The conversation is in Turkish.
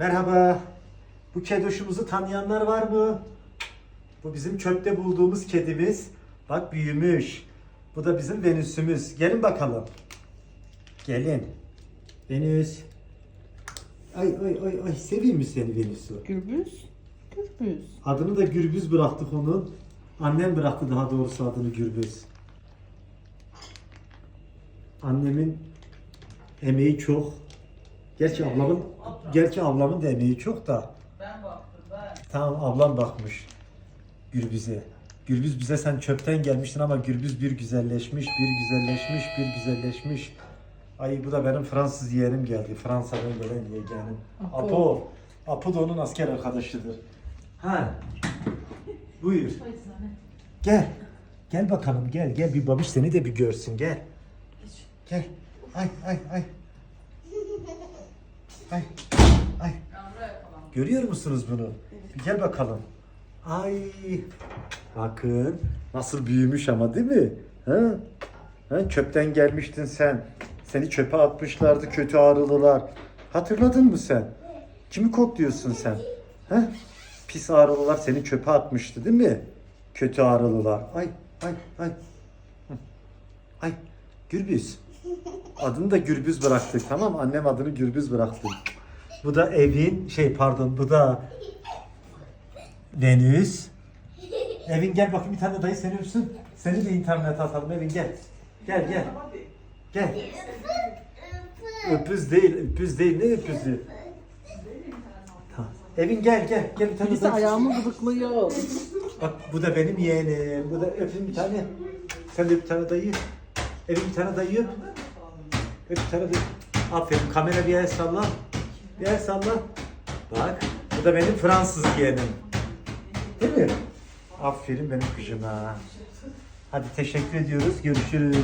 Merhaba. Bu kedoşumuzu tanıyanlar var mı? Bu bizim çöpte bulduğumuz kedimiz. Bak büyümüş. Bu da bizim Venüs'ümüz. Gelin bakalım. Gelin. Venüs. Ay ay ay ay seveyim mi seni Venüs'ü? Gürbüz. Gürbüz. Adını da Gürbüz bıraktık onun. Annem bıraktı daha doğrusu adını Gürbüz. Annemin emeği çok. Gerçi ablamın gerçi ablamın da emeği çok da. Ben baktım ben. Tamam ablam bakmış Gürbüz'e. Gürbüz bize sen çöpten gelmiştin ama Gürbüz bir güzelleşmiş, bir güzelleşmiş, bir güzelleşmiş. Ay bu da benim Fransız yeğenim geldi. Fransa'dan gelen yeğenim. Apo. Apo. Apo da onun asker arkadaşıdır. Ha. Buyur. Gel. Gel bakalım gel gel bir babiş seni de bir görsün gel. Gel. Ay ay ay. Ay. Ay. Görüyor musunuz bunu? Bir gel bakalım. Ay. Bakın nasıl büyümüş ama değil mi? Ha? Ha? Çöpten gelmiştin sen. Seni çöpe atmışlardı kötü ağrılılar. Hatırladın mı sen? Kimi kokluyorsun sen? Ha? Pis ağrılılar seni çöpe atmıştı değil mi? Kötü ağrılılar. Ay ay ay. Ay Gürbüz. Adını da Gürbüz bıraktık tamam? Annem adını Gürbüz bıraktı. Bu da evin şey pardon bu da Venüs. Evin gel bakayım bir tane dayı seni öpsün. Seni de internete atalım Evin gel. Gel gel. Gel. Öpüz değil, öpüz değil. Ne öpüzü? Tamam. Evin gel gel. Gel bir tane Birisi dayı. ayağımı gıdıklıyor. Bak bu da benim yeğenim. Bu da öpün bir tane. Sen de bir tane dayı. Evin bir tane dayı öp. Öp bir tane dayı. Aferin. Kamera bir el salla. Bir el salla. Bak. Bu da benim Fransız yeğenim. Değil mi? Aferin benim kızıma. Hadi teşekkür ediyoruz. Görüşürüz.